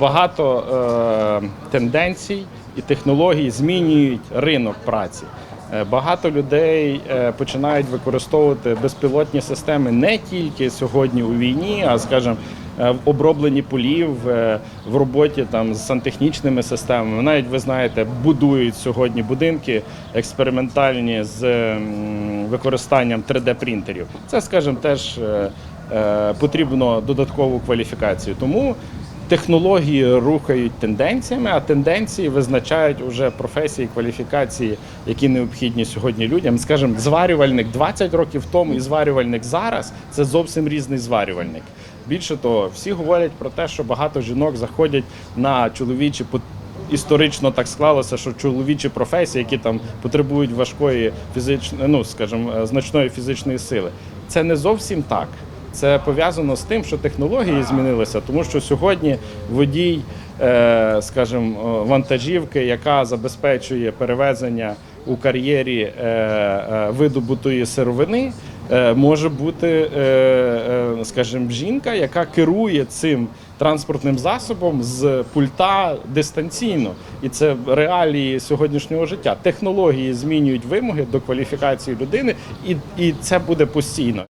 Багато е, тенденцій і технологій змінюють ринок праці. Е, Багато людей е, починають використовувати безпілотні системи не тільки сьогодні у війні, а скажімо, е, в обробленні полів, в роботі там з сантехнічними системами. Навіть ви знаєте, будують сьогодні будинки експериментальні з використанням 3D-принтерів. Це, скажімо, теж потрібно додаткову кваліфікацію. Тому технології рухають тенденціями, а тенденції визначають уже професії, кваліфікації, які необхідні сьогодні людям. Скажімо, зварювальник 20 років тому і зварювальник зараз це зовсім різний зварювальник. Більше того, всі говорять про те, що багато жінок заходять на чоловічі Історично так склалося, що чоловічі професії, які там потребують важкої фізичної, ну скажімо, е, значної фізичної сили, це не зовсім так. Це пов'язано з тим, що технології змінилися, тому що сьогодні водій, е, скажімо, е, вантажівки, яка забезпечує перевезення у кар'єрі е, видобутої сировини, може бути, скажімо, жінка, яка керує цим транспортним засобом з пульта дистанційно, і це реалії сьогоднішнього життя. Технології змінюють вимоги до кваліфікації людини, і, і це буде постійно.